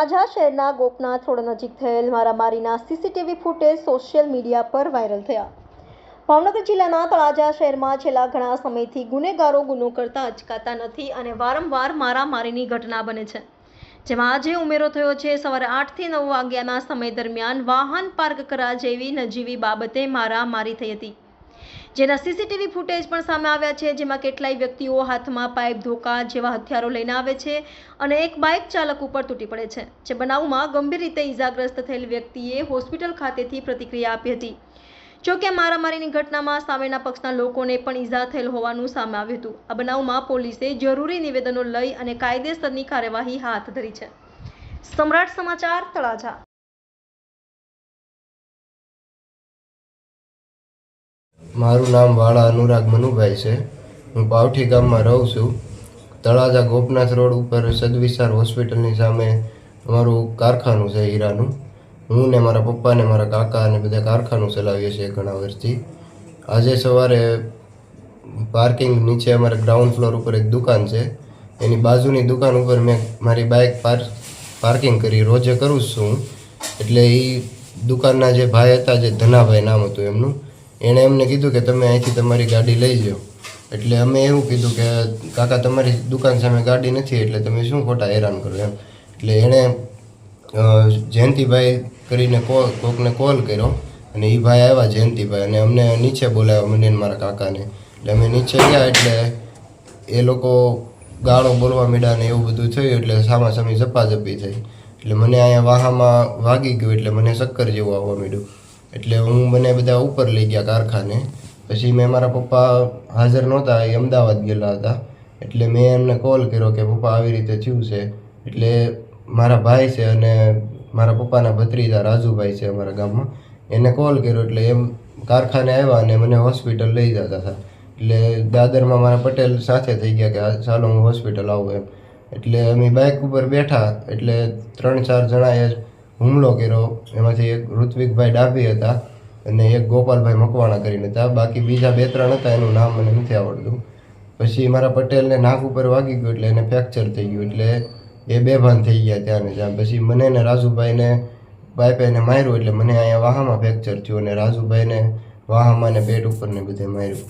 તળાજા શહેરના ગોપનાથ રોડ નજીક થયેલ મારામારીના સીસીટીવી ફૂટેજ સોશિયલ મીડિયા પર વાયરલ થયા. ભાવનગર જિલ્લાના તળાજા શહેરમાં છેલ્લા ઘણા સમયથી ગુનેગારો ગુનો કરતા અચકાતા નથી અને વારંવાર મારામારીની ઘટના બને છે. જેમાં આજે ઉમેરો થયો છે, સવારે આઠથી નવ વાગ્યાના સમય દરમિયાન વાહન પાર્ક કરા જેવી નજીવી બાબતે મારામારી થઈ હતી. જેના સીસીટીવી ફૂટેજ પણ સામે આવ્યા છે, જેમાં કેટલાય વ્યક્તિઓ હાથમાં પાઇપ, ધોકા જેવા હથિયારો લઈને આવે છે અને એક બાઇક ચાલક ઉપર તૂટી પડે છે, જે બનાવમાં ગંભીર રીતે ઈજાગ્રસ્ત થયેલ વ્યક્તિએ હોસ્પિટલ ખાતેથી પ્રતિક્રિયા આપી હતી. જોકે મારામારીની ઘટનામાં સામેના પક્ષના લોકોને પણ ઈજા થયેલ હોવાનું સામે આવ્યું હતું. આ બનાવમાં પોલીસે જરૂરી નિવેદનો લઈ અને કાયદેસરની કાર્યવાહી હાથ ધરી છે. સમ્રાટ સમાચાર તળાજા. મારું નામ વાળા અનુરાગ મનુભાઈ છે. હું પાવઠી ગામમાં રહું છું. તળાજા ગોપનાથ રોડ ઉપર સદવિસ્તાર હોસ્પિટલની સામે અમારું કારખાનું છે હીરાનું. હું ને મારા પપ્પા ને મારા કાકા અને બધા કારખાનું ચલાવીએ છીએ ઘણા વર્ષથી. આજે સવારે પાર્કિંગ નીચે અમારે ગ્રાઉન્ડ ફ્લોર ઉપર એક દુકાન છે. એની બાજુની દુકાન ઉપર મેં મારી બાઇક પાર્કિંગ કરી રોજે કરું છું. એટલે એ દુકાનના જે ભાઈ હતા, જે ધનાભાઈ નામ હતું એમનું એણે અમને કીધું કે તમે અહીંથી તમારી ગાડી લઈ જાઓ એટલે અમે એવું કીધું કે, કાકા, તમારી દુકાન સામે ગાડી નથી, એટલે તમે શું ખોટા હેરાન કરો એમ? એટલે એણે જયંતિભાઈ કરીને કોલ, કોકને કોલ કર્યો અને એ ભાઈ આવ્યા જયંતિભાઈ અને અમને નીચે બોલાવ્યા મને મારા કાકાને. એટલે અમે નીચે ગયા એટલે એ લોકો ગાળો બોલવા માંડ્યા ને એવું બધું થયું એટલે સામા સામાસામી ઝપાઝપી થઈ. એટલે મને અહીંયા વાહામાં વાગી ગયું એટલે મને ચક્કર જેવું આવવા માંડ્યું. એટલે હું મને બધા ઉપર લઈ ગયા કારખાને. પછી મેં મારા પપ્પા હાજર નહોતા, એ અમદાવાદ ગયેલા હતા. એટલે મેં એમને કોલ કર્યો કે પપ્પા આવી રીતે થયું છે. એટલે મારા ભાઈ છે અને મારા પપ્પાના ભત્રીજા રાજુભાઈ છે અમારા ગામમાં. એને કોલ કર્યો એટલે એમ કારખાને આવ્યા અને મને હોસ્પિટલ લઈ જતા હતા. એટલે દાદરમાં મારા પટેલ સાથે થઈ ગયા કે ચાલો હું હોસ્પિટલ આવું એમ. એટલે અમે બાઇક ઉપર બેઠા એટલે ત્રણ ચાર જણાએ હુમલો કર્યો. એમાંથી એક ઋત્વિકભાઈ ડાભી હતા અને એક ગોપાલભાઈ મકવાણા કરીને હતા. બાકી બીજા બે ત્રણ હતા, એનું નામ મને નથી આવડતું. પછી મારા પટેલને નાક ઉપર વાગી ગયું એટલે એને ફ્રેક્ચર થઈ ગયું એટલે એ બેભાન થઈ ગયા ત્યાં ને ત્યાં. પછી મને ને રાજુભાઈને પાઇપે એને માર્યું એટલે મને અહીંયા વાહામાં ફ્રેક્ચર થયું અને રાજુભાઈને વાહામાં ને પેટ ઉપર ને બધે માર્યું.